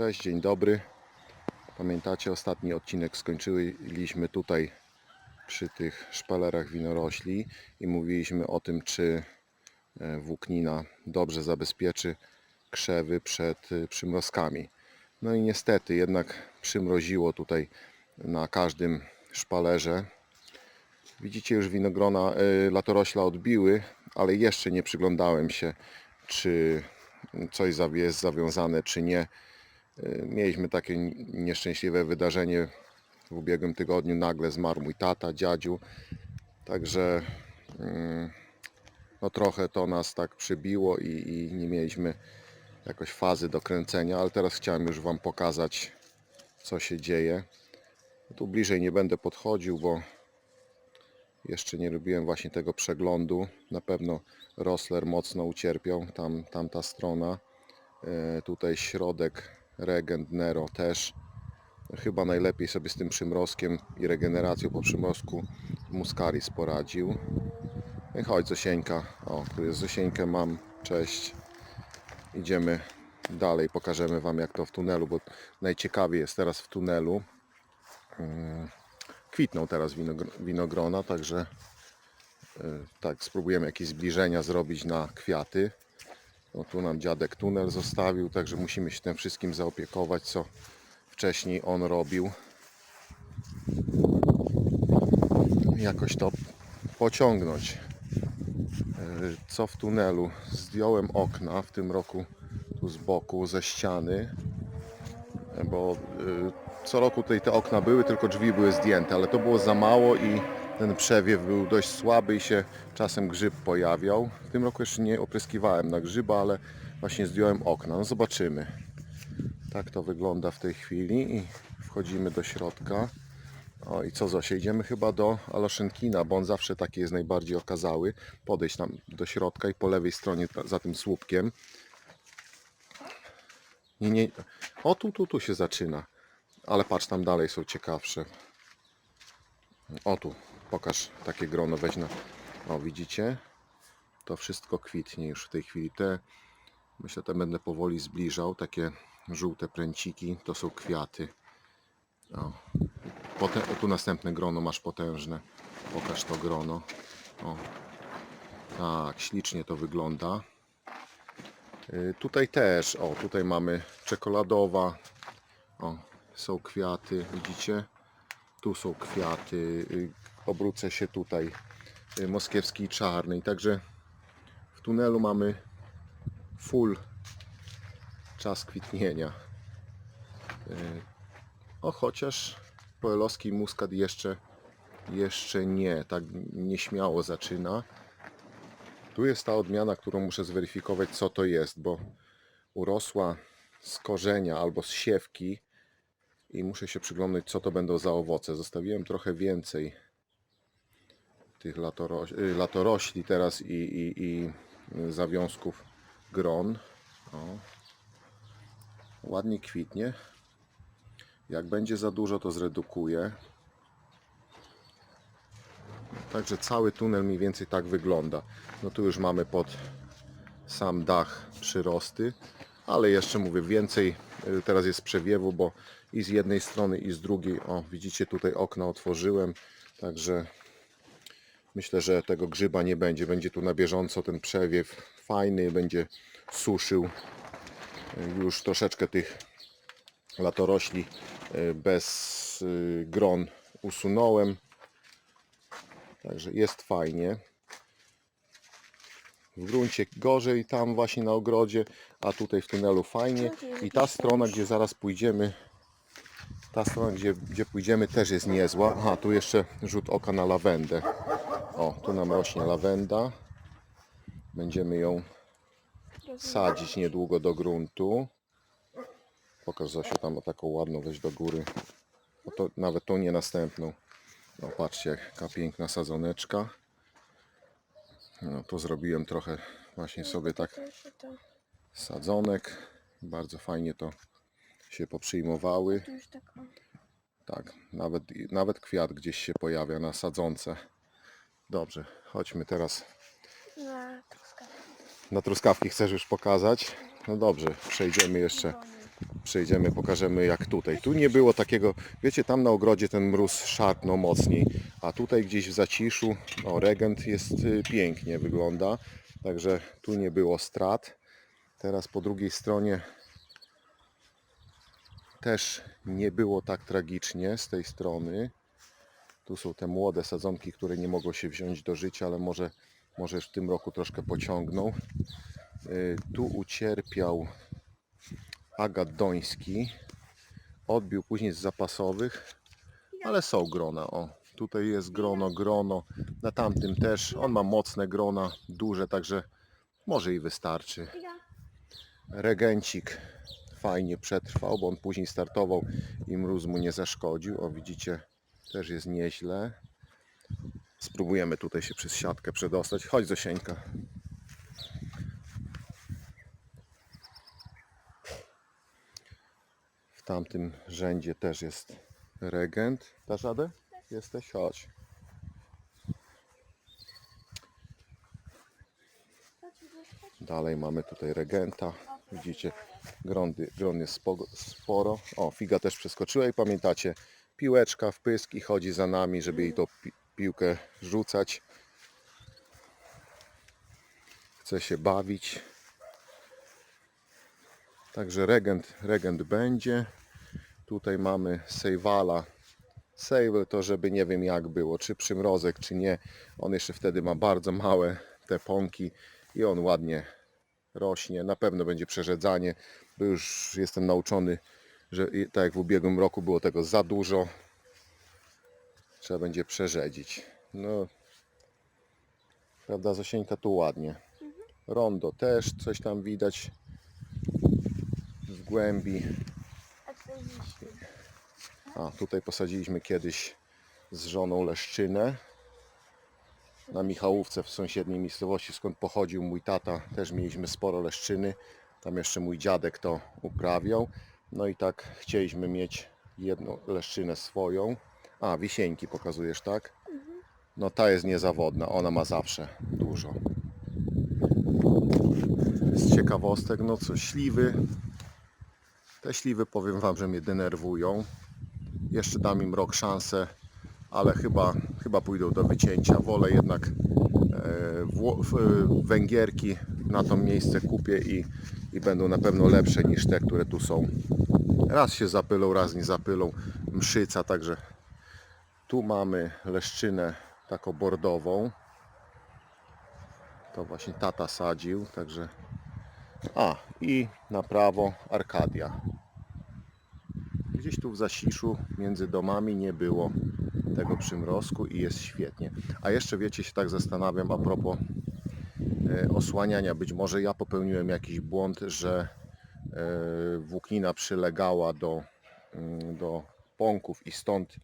Cześć, dzień dobry. Pamiętacie, ostatni odcinek skończyliśmy tutaj przy tych szpalerach winorośli i mówiliśmy o tym, czy e, włóknina dobrze zabezpieczy krzewy przed e, przymrozkami. No i niestety jednak przymroziło tutaj na każdym szpalerze. Widzicie już winogrona e, latorośla odbiły, ale jeszcze nie przyglądałem się, czy coś jest zawiązane, czy nie. Y, Mieliśmy takie nieszczęśliwe wydarzenie w ubiegłym tygodniu. Nagle zmarł mój tata, dziadziu. Także mm, no trochę to nas tak przybiło i, i nie mieliśmy jakoś fazy do kręcenia, ale teraz chciałem już Wam pokazać, co się dzieje. Tu bliżej nie będę podchodził, bo jeszcze nie robiłem właśnie tego przeglądu. Na pewno Rosler mocno ucierpiał, tam, tamta strona. E, tutaj środek Regent Nero też. Chyba najlepiej sobie z tym przymrozkiem i regeneracją po przymrozku Muscaris poradził. No chodź Zosieńka. O, tu jest Zosieńkę mam. Cześć. Idziemy dalej, pokażemy Wam jak to w tunelu, bo najciekawiej jest teraz w tunelu. Mm, Kwitną teraz winogr- winogrona, także y, tak, spróbujemy jakieś zbliżenia zrobić na kwiaty. No, tu nam dziadek tunel zostawił, także musimy się tym wszystkim zaopiekować, co wcześniej on robił. Jakoś to pociągnąć. Y, Co w tunelu? Zdjąłem okna w tym roku tu z boku, ze ściany, bo y, co roku tutaj te okna były, tylko drzwi były zdjęte, ale to było za mało i ten przewiew był dość słaby i się czasem grzyb pojawiał. W tym roku jeszcze nie opryskiwałem na grzyba, ale właśnie zdjąłem okna. No zobaczymy. Tak to wygląda w tej chwili i wchodzimy do środka. O i co Zosia, idziemy chyba do Aloszenkina, bo on zawsze taki jest najbardziej okazały. Podejść tam do środka i po lewej stronie za tym słupkiem. Nie, nie. O tu, tu, tu się zaczyna. Ale patrz, tam dalej są ciekawsze. O tu, pokaż takie grono, weź na... O, widzicie? To wszystko kwitnie już w tej chwili. Te, myślę, te będę powoli zbliżał. Takie żółte pręciki, to są kwiaty. O. Potem, tu następne grono masz potężne. Pokaż to grono. O. Tak, ślicznie to wygląda. Y, Tutaj też, o, tutaj mamy czekoladowa. O, są kwiaty, widzicie? Tu są kwiaty. Obrócę się tutaj y, moskiewski czarny. I także w tunelu mamy full czas kwitnienia. Y, O, chociaż poelowski muskat jeszcze, jeszcze nie, tak nieśmiało zaczyna. Tu jest ta odmiana, którą muszę zweryfikować, co to jest, bo urosła z korzenia albo z siewki i muszę się przyglądać, co to będą za owoce. Zostawiłem trochę więcej tych latoroś y, latorośli teraz i, i, i y, zawiązków gron. O. Ładnie kwitnie. Jak będzie za dużo, to zredukuję. Także cały tunel mniej więcej tak wygląda. No tu już mamy pod sam dach przyrosty, ale jeszcze mówię więcej. y, Teraz jest przewiewu, bo i z jednej strony i z drugiej, o widzicie tutaj okna otworzyłem, także myślę, że tego grzyba nie będzie. Będzie tu na bieżąco ten przewiew fajny, będzie suszył. Y, Już troszeczkę tych latorośli y, bez y, gron usunąłem. Także jest fajnie. W gruncie gorzej tam właśnie na ogrodzie, a tutaj w tunelu fajnie. I ta strona, gdzie zaraz pójdziemy, ta strona, gdzie, gdzie pójdziemy też jest niezła. Aha, tu jeszcze rzut oka na lawendę. O, tu nam rośnie lawenda. Będziemy ją sadzić niedługo do gruntu. Pokaż Zosiu tam o taką ładną weź do góry. O to, nawet tą nie następną. No patrzcie jaka piękna sadzoneczka. No tu zrobiłem trochę właśnie sobie tak sadzonek. Bardzo fajnie to się poprzyjmowały. Tak. Tak, nawet, nawet kwiat gdzieś się pojawia na sadzonce. Dobrze, chodźmy teraz. Na truskawki. Na truskawki chcesz już pokazać? No dobrze, przejdziemy jeszcze przejdziemy, pokażemy jak tutaj. Tu nie było takiego, wiecie, tam na ogrodzie ten mróz szarpnął mocniej, a tutaj gdzieś w zaciszu, o, regent jest y, pięknie, wygląda, także tu nie było strat. Teraz po drugiej stronie też nie było tak tragicznie z tej strony. Tu są te młode sadzonki, które nie mogło się wziąć do życia, ale może, może już w tym roku troszkę pociągną. Y, Tu ucierpiał agat doński. Odbił później z zapasowych, ale są grona. O, tutaj jest grono, grono. Na tamtym też. On ma mocne grona, duże, także może i wystarczy. Regencik fajnie przetrwał, bo on później startował i mróz mu nie zaszkodził. O, widzicie, też jest nieźle. Spróbujemy tutaj się przez siatkę przedostać. Chodź Zosieńka. W tamtym rzędzie też jest regent. Dasz radę? Jesteś? Chodź. Dalej mamy tutaj regenta. Widzicie, grądy, gron jest spo- sporo. O, figa też przeskoczyła i pamiętacie, piłeczka w pysk i chodzi za nami, żeby jej tą pi- piłkę rzucać. Chce się bawić. Także regent, regent będzie. Tutaj mamy Sejwala. Sejwel to żeby nie wiem jak było, czy przymrozek, czy nie. On jeszcze wtedy ma bardzo małe te pąki i on ładnie rośnie. Na pewno będzie przerzedzanie, bo już jestem nauczony, że tak jak w ubiegłym roku było tego za dużo. Trzeba będzie przerzedzić. No, prawda, Zosieńka tu ładnie. Rondo też coś tam widać w głębi. A tutaj posadziliśmy kiedyś z żoną leszczynę. Na Michałówce w sąsiedniej miejscowości, skąd pochodził mój tata, też mieliśmy sporo leszczyny. Tam jeszcze mój dziadek to uprawiał. No i tak chcieliśmy mieć jedną leszczynę swoją. A, wisieńki pokazujesz, tak? No ta jest niezawodna, ona ma zawsze dużo. Z ciekawostek, no co, śliwy. Te śliwy powiem Wam, że mnie denerwują. Jeszcze dam im rok szansę, ale chyba, chyba pójdą do wycięcia. Wolę jednak e, Wło- w- Węgierki na to miejsce kupię i, i będą na pewno lepsze niż te, które tu są. Raz się zapylą, raz nie zapylą. Mszyca, także tu mamy leszczynę taką bordową. To właśnie tata sadził, także a i na prawo Arkadia. Gdzieś tu w Zasiszu między domami nie było tego przymrozku i jest świetnie. A jeszcze wiecie, się tak zastanawiam a propos e, osłaniania. Być może ja popełniłem jakiś błąd, że włóknina przylegała do, mm, do pąków i stąd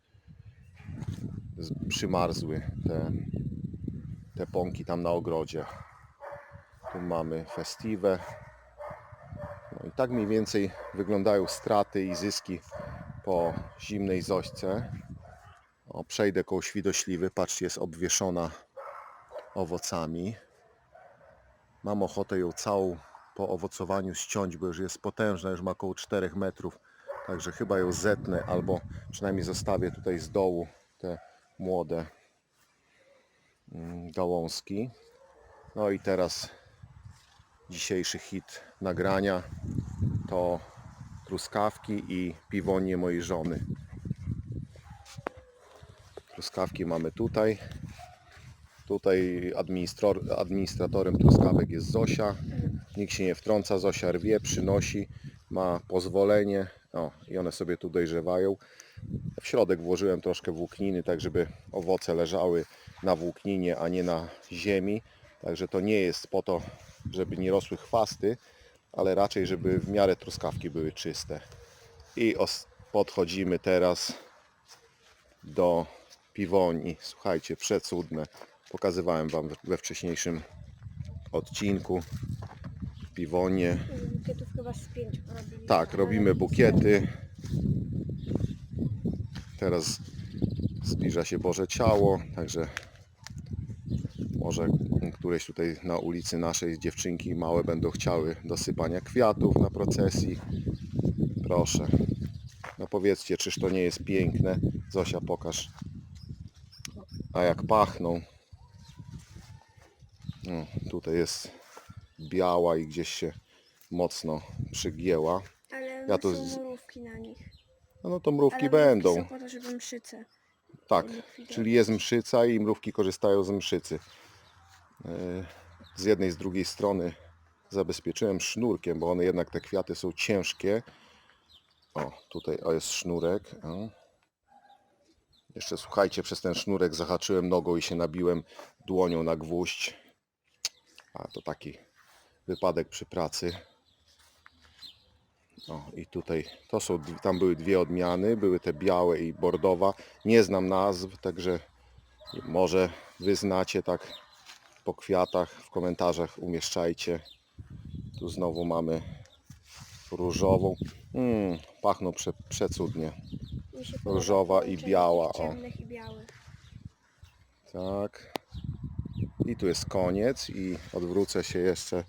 przymarzły te, te pąki tam na ogrodzie. Tu mamy festiwę. No i tak mniej więcej wyglądają straty i zyski po zimnej zośce. O, przejdę koło świdośliwy. Patrzcie, jest obwieszona owocami. Mam ochotę ją całą po owocowaniu ściąć, bo już jest potężna, już ma około 4 metrów. Także chyba ją zetnę, albo przynajmniej zostawię tutaj z dołu te młode mm, gałązki. No i teraz dzisiejszy hit nagrania to truskawki i piwonie mojej żony. Truskawki mamy tutaj. Tutaj administratorem truskawek jest Zosia. Nikt się nie wtrąca, Zosia rwie, przynosi, ma pozwolenie. O, i one sobie tu dojrzewają. W środek włożyłem troszkę włókniny, tak żeby owoce leżały na włókninie, a nie na ziemi. Także to nie jest po to, żeby nie rosły chwasty, ale raczej, żeby w miarę truskawki były czyste. I podchodzimy teraz do piwoni. Słuchajcie, przecudne. Pokazywałem Wam we wcześniejszym odcinku piwonie. Bukietów chyba z pięć robili. Tak, robimy bukiety. Teraz zbliża się Boże Ciało, także może któreś tutaj na ulicy naszej dziewczynki małe będą chciały dosypania kwiatów na procesji. Proszę. No powiedzcie, czyż to nie jest piękne? Zosia, pokaż. A jak pachną. No, tutaj jest biała i gdzieś się mocno przygięła. Ale Ja to są z- mrówki na nich. No, no to mrówki Ale będą. Są po to, żeby mszyce. Tak, czyli jest mszyca i mrówki korzystają z mszycy. E, Z jednej, z drugiej strony zabezpieczyłem sznurkiem, bo one jednak te kwiaty są ciężkie. O, tutaj o, jest sznurek. O. Jeszcze słuchajcie, przez ten sznurek zahaczyłem nogą i się nabiłem dłonią na gwóźdź. A to taki wypadek przy pracy. O, i tutaj to są, tam były dwie odmiany, były te białe i bordowa. Nie znam nazw, także może wy znacie tak po kwiatach, w komentarzach umieszczajcie. Tu znowu mamy różową. Mm, pachną prze, przecudnie. Różowa i biała, o. Tak. I tu jest koniec i odwrócę się jeszcze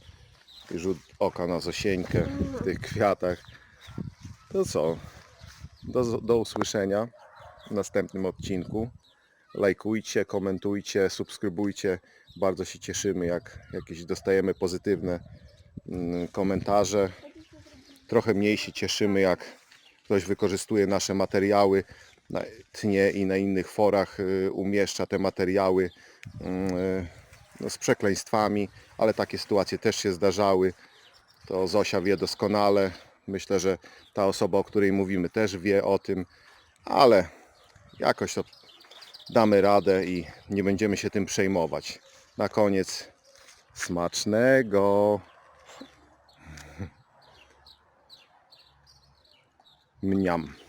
rzut oka na Zosieńkę w tych kwiatach. To co? Do, do usłyszenia w następnym odcinku. Lajkujcie, komentujcie, subskrybujcie. Bardzo się cieszymy, jak jakieś dostajemy pozytywne mm, komentarze. Trochę mniej się cieszymy, jak ktoś wykorzystuje nasze materiały na tnie i na innych forach y, umieszcza te materiały y, no, z przekleństwami, ale takie sytuacje też się zdarzały. To Zosia wie doskonale. Myślę, że ta osoba, o której mówimy, też wie o tym, ale jakoś to damy radę i nie będziemy się tym przejmować. Na koniec smacznego. Mniam.